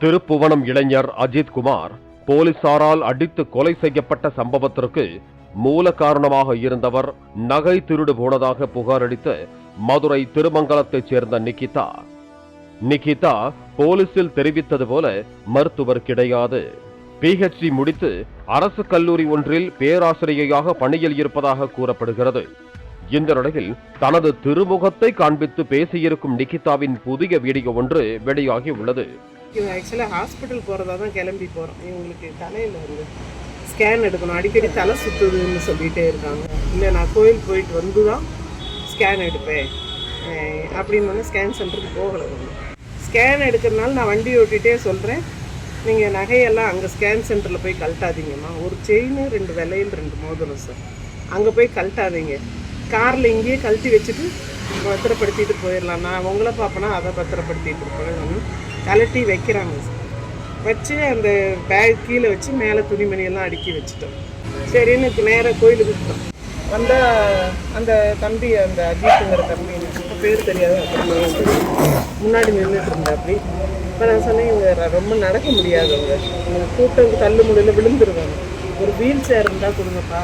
திருப்புவனம் இளைஞர் அஜித் குமார் போலீசாரால் அடித்து கொலை செய்யப்பட்ட சம்பவத்திற்கு மூல காரணமாக இருந்தவர் நகை திருடு போனதாக புகாரளித்த மதுரை திருமங்கலத்தைச் சேர்ந்த நிகிதா. நிகிதா போலீசில் தெரிவித்தது போல மருத்துவர் கிடையாது. பிஹெச்டி முடித்து அரசு கல்லூரி ஒன்றில் பேராசிரியையாக பணியில் இருப்பதாக கூறப்படுகிறது. இந்த நிலையில் தனது திருமுகத்தை காண்பித்து பேசியிருக்கும் நிகிதாவின் புதிய வீடியோ ஒன்று வெளியாகி உள்ளது. இவங்க ஆக்சுவலாக ஹாஸ்பிட்டல் போகிறதா தான் கிளம்பி போகிறோம் இவங்களுக்கு தலையில் வந்து ஸ்கேன் எடுக்கணும். அடிக்கடி தலை சுற்றுதுன்னு சொல்லிகிட்டே இருக்காங்க. இல்லை நான் கோயில் போயிட்டு வந்து தான் ஸ்கேன் எடுப்பேன் அப்படின்னு ஸ்கேன் சென்டருக்கு போகலை ஸ்கேன் எடுக்கிறதுனால நான் வண்டி ஓட்டிகிட்டே சொல்கிறேன் நீங்கள் நகையெல்லாம் அங்கே ஸ்கேன் சென்டரில் போய் கழட்டாதீங்கம்மா. ஒரு செயின் ரெண்டு விலையில் ரெண்டு மோதிரம் சார் அங்கே போய் கழட்டாதீங்க. காரில் இங்கேயே கழட்டி வச்சுட்டு பத்திரப்படுத்திட்டு போயிடலாம் நான் உங்களை பார்ப்பேனா அதை பத்திரப்படுத்திட்டு இருப்பேன். கழட்டி வைக்கிறாங்க. வச்சு அந்த பேக் கீழே வச்சு மேலே துணிமணியெல்லாம் அடுக்கி வச்சுட்டோம். சரின்னு நேராக கோயிலுக்கு விட்டோம் வந்தால் அந்த தம்பி அந்த அஜித்துங்கிற தம்பி எனக்கு இப்போ பேர் தெரியாது முன்னாடி நின்றுட்டு இருந்தாப்படி இப்போ நான் சொன்னேன் இவங்க ர- ரொம்ப நடக்க முடியாதவங்க. கூட்டம் தள்ளு முடியல விழுந்துருவாங்க. ஒரு வீல் சேர் இருந்தால் கொடுங்கப்பா.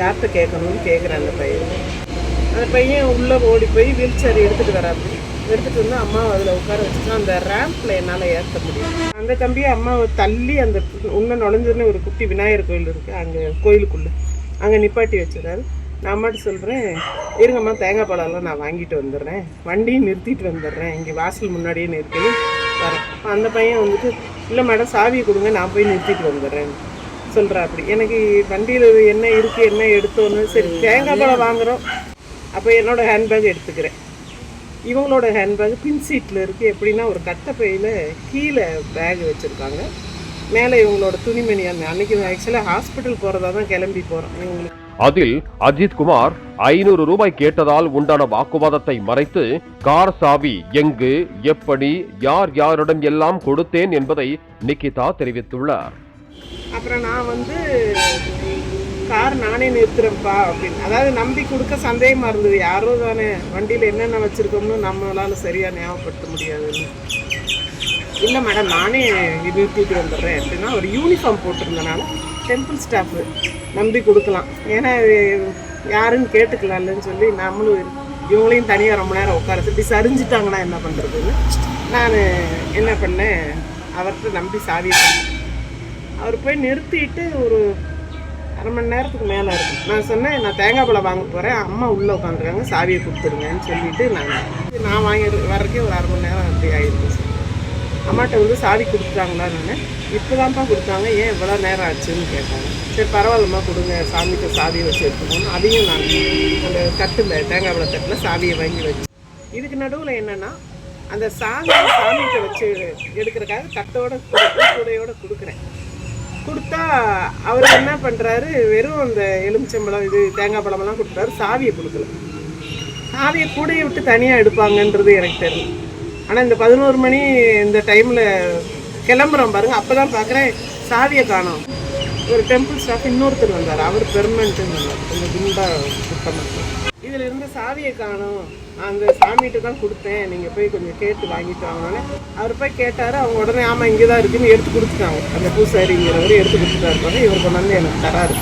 யார்கிட்ட கேட்கணும்னு கேட்குறேன் அந்த பையன். அந்த பையன் உள்ளே ஓடி போய் வீல் சேர் எடுத்துகிட்டு வராப்படி எடுத்துகிட்டு வந்து அம்மாவை அதில் உட்கார வச்சுட்டு அந்த ரேம்பில் என்னால் ஏற்ற முடியும் அந்த தம்பியை அம்மாவை தள்ளி அந்த உன்ன நுழைஞ்சதுன்னு ஒரு குட்டி விநாயகர் கோயில் இருக்குது அங்கே கோயிலுக்குள்ளே. அங்கே நிப்பாட்டி வச்சிடறாரு. நான் அம்மாட்ட சொல்கிறேன் இருங்கம்மா தேங்காய் பழம்லாம் நான் வாங்கிட்டு வந்துடுறேன். வண்டியும் நிறுத்திட்டு வந்துடுறேன். இங்கே வாசல் முன்னாடியே நிறுத்தி வரேன். அந்த பையன் வந்துட்டு இல்லை மேடம் சாவியை கொடுங்க நான் போய் நிறுத்திட்டு வந்துடுறேன். சொல்கிறா அப்படி எனக்கு வண்டியில் என்ன இருக்குது என்ன எடுத்தோன்னு சரி தேங்காய் பழம் வாங்குகிறோம் அப்போ என்னோட ஹேண்ட்பேக் எடுத்துக்கிறேன். இவங்களோட ஹேண்ட்பேக் பின் சீட்டில் இருக்குது எப்படின்னா ஒரு கட்டப்பையில் கீழே பேக் வச்சுருக்காங்க. மேலே இவங்களோட துணிமணி அந்த அன்னைக்கு ஆக்சுவலாக ஹாஸ்பிட்டல் போகிறதா தான் கிளம்பி போகிறோம் இவங்களுக்கு அதில் அஜித் குமார் ஐநூறு ரூபாய் கேட்டதால் உண்டான வாக்குவாதத்தை மறைத்து கார் சாவி எங்கு எப்படி யார் யாரிடம் எல்லாம் கொடுத்தேன் என்பதை நிகிதா தெரிவித்துள்ளார். அப்புறம் நான் வந்து கார் நானே நிறுத்துறேன்ப்பா அப்படின்னு. அதாவது நம்பி கொடுக்க சந்தேகமாக இருந்தது. யாரோ தானே வண்டியில் என்னென்ன வச்சுருக்கோம்னு நம்மளால சரியாக ஞாபகப்படுத்த முடியாதுன்னு இல்லை மேடம் நானே நிறுத்திட்டு வந்துடுறேன் அப்படின்னா ஒரு யூனிஃபார்ம் போட்டிருந்தனால டெம்பிள் ஸ்டாஃபு நம்பி கொடுக்கலாம். ஏன்னா யாருன்னு கேட்டுக்கலாம்லன்னு சொல்லி நம்மளும் இவங்களையும் தனியாக ரொம்ப நேரம் உட்கார இப்படி சரிஞ்சிட்டாங்கன்னா என்ன பண்ணுறதுன்னு நான் என்ன பண்ணேன் அவர்கிட்ட நம்பி சாவி அவர் போய் நிறுத்திட்டு ஒரு அரை மணி நேரத்துக்கு மேலே இருக்கும் நான் சொன்னேன் நான் தேங்காய் பழம் வாங்க போகிறேன் அம்மா உள்ளே உட்காந்துருக்காங்க. சாவியை கொடுத்துருங்கன்னு சொல்லிட்டு நான் நான் வாங்கி வர்றதுக்கே ஒரு அரை மணி நேரம் அப்படி ஆயிருக்கு சார் அம்மாட்ட வந்து சாவி கொடுத்துட்டாங்களா நான்? இப்போ தான்ப்பா கொடுத்தாங்க. ஏன் இவ்வளோ நேரம் ஆச்சுன்னு கேட்டாங்க. சரி பரவாயில்லம்மா கொடுங்க. சாமிக்கு சாவியை வச்சு எடுத்துக்கணும் அதையும் நான் அந்த தட்டில் தேங்காய் பழ தட்டில் சாவியை வாங்கி வச்சு. இதுக்கு நடுவில் என்னென்னா அந்த சாமியை சாமிக்கு வச்சு எடுக்கிறக்காக தட்டோட கூடையோட கொடுக்குறேன். கொடுத்தா அவர் என்ன பண்ணுறாரு வெறும் அந்த எலுமிச்சம்பழம் இது தேங்காய் பழமெல்லாம் கொடுத்தாரு. சாவியை கொடுக்கல. சாவியை கூடையை விட்டு தனியாக எடுப்பாங்கன்றது எனக்கு தெரியும் ஆனால் இந்த பதினோரு மணி இந்த டைமில் கிளம்புறோம் பாருங்க. அப்போ தான் பார்க்குறேன் சாவியை காணோம். ஒரு டெம்பிள் ஸ்டாஃப் இன்னொருத்தர் வந்தார். அவர் பெர்மனண்ட்டுன்னு வந்தார் கொஞ்சம் குண்டாக சுத்தமாக இதில் இருந்து சாவியை காணும். அந்த சாமிகிட்ட தான் கொடுத்தேன். நீங்கள் போய் கொஞ்சம் கேட்டு வாங்கிட்டு வாங்கன்னு. அவர் போய் கேட்டார் அவங்க உடனே ஆமாம் இங்கே தான் இருக்குன்னு எடுத்து கொடுத்துட்டாங்க. அந்த பூசாரிங்கிறவர் எடுத்து கொடுத்துட்டாரு பாருங்க. இவர் கொண்டு வந்து எனக்கு தராரு.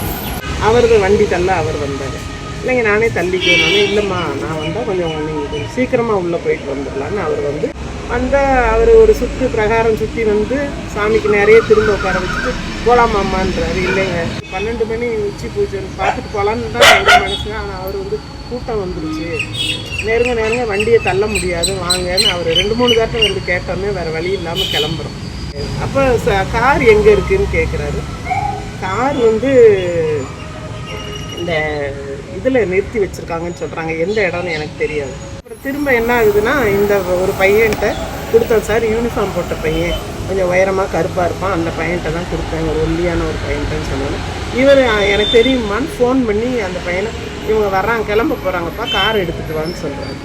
அவரது வண்டி தள்ள அவர் வந்தார். இல்லைங்க நானே தள்ளிக்குவேன் இல்லைம்மா நான் வந்தால் கொஞ்சம் நீங்கள் கொஞ்சம் சீக்கிரமாக உள்ளே போயிட்டு வந்துடலான்னு அவர் வந்து வந்தால் அவர் ஒரு சுற்று பிரகாரம் சுற்றி வந்து சாமிக்கு நிறைய திரும்ப உட்கார வச்சுட்டு போகலாமாம்மான்றாரு இல்லைங்க. பன்னெண்டு மணி உச்சி பூஜை. பார்த்துட்டு போகலான்னு தான் எங்கள் மனசுல ஆனால் அவர் வந்து கூட்டம் வந்துருச்சு. நெருங்க நெருங்க வண்டியை தள்ள முடியாது. வாங்கன்னு அவர் ரெண்டு மூணு தாட்டம் வந்து கேட்டோமே வேறு வழி இல்லாமல் கிளம்புறோம். அப்போ கார் எங்கே இருக்குன்னு கேட்குறாரு கார் வந்து இந்த இதில் நிறுத்தி வச்சுருக்காங்கன்னு சொல்கிறாங்க எந்த இடம்னு எனக்கு தெரியாது. அப்புறம் திரும்ப என்ன ஆகுதுன்னா இந்த ஒரு பையன்கிட்ட கொடுத்தேன் சார் யூனிஃபார்ம் போட்ட பையன். கொஞ்சம் உயரமாக கருப்பாக இருப்பான். அந்த பையன்கிட்ட தான் கொடுத்தேன். ஒரு ஒல்லியான ஒரு பையன்கிட்டன்னு சொன்னோன்னே இவர் எனக்கு தெரியுமான்னு ஃபோன் பண்ணி அந்த பையனை இவங்க வர்றாங்க கிளம்ப போகிறாங்கப்பா கார் எடுத்துகிட்டு வான்னு சொல்கிறாங்க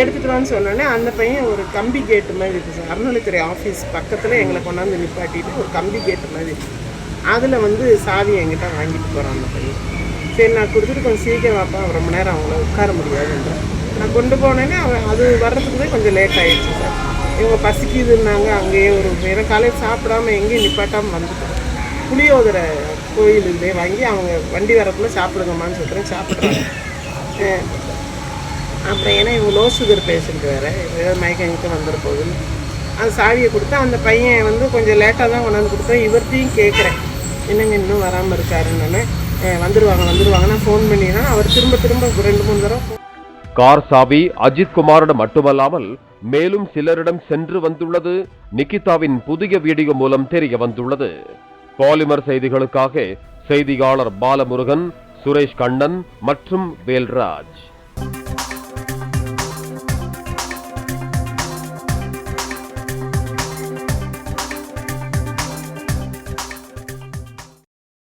எடுத்துகிட்டு வான்னு சொன்னோடனே அந்த பையன் ஒரு கம்பி கேட்டு மாதிரி இருக்குது சார். அறநிலைத்துறை ஆஃபீஸ் பக்கத்தில் எங்களை கொண்டாந்து நிப்பாட்டிட்டு ஒரு கம்பி கேட்டு மாதிரி இருக்கு. அதில் வந்து சாவி என்கிட்ட வாங்கிட்டு போகிறான் அந்த பையன். சரி நான் கொடுத்துட்டு கொஞ்சம் சீக்கிரம் வாப்பா ரொம்ப நேரம் அவங்கள உட்கார முடியாதுன்ற. நான் கொண்டு போனேன்னே அவன் அது வர்றதுக்குள்ளே கொஞ்சம் லேட் ஆயிடுச்சு சார் இவங்க பசிக்குதுன்னாங்க அங்கேயே ஒரு நேரம் காலையில் சாப்பிடாம எங்கேயும் நிப்பாட்டாமல் வந்துட்டோம். புளியோதரை கோயிலுமே வாங்கி அவங்க வண்டி வரக்குள்ளே சாப்பிடுங்கம்மான்னு சொல்கிறேன் சாப்பிட்றாங்க. அப்புறம் ஏன்னா இவங்க லோ சுகர் பேஷண்ட் வேறு ஏதாவது மயக்கம் எங்கே வந்துட போகுதுன்னு. அந்த சாவியை கொடுத்தா அந்த பையன் வந்து கொஞ்சம் லேட்டாக தான் கொண்டாந்து கொடுத்தேன் இவர்த்தையும் கேட்குறேன். என்னங்க இன்னும் வராமல் இருக்காருன்னு வந்துடுவாங்க வந்துடுவாங்க நான் ஃபோன் பண்ணிடுறேன் அவர் திரும்ப திரும்ப ரெண்டு மூணு தடவை கார் சாவி அஜித் குமாரிடம் மட்டுமல்லாமல் மேலும் சிலரிடம் சென்று வந்துள்ளது. நிகிதாவின் புதிய வீடியோ மூலம் தெரிய வந்துள்ளது. பாலிமர் செய்திகளுக்காக செய்தியாளர் பாலமுருகன் சுரேஷ் கண்ணன் மற்றும் வேல்ராஜ்.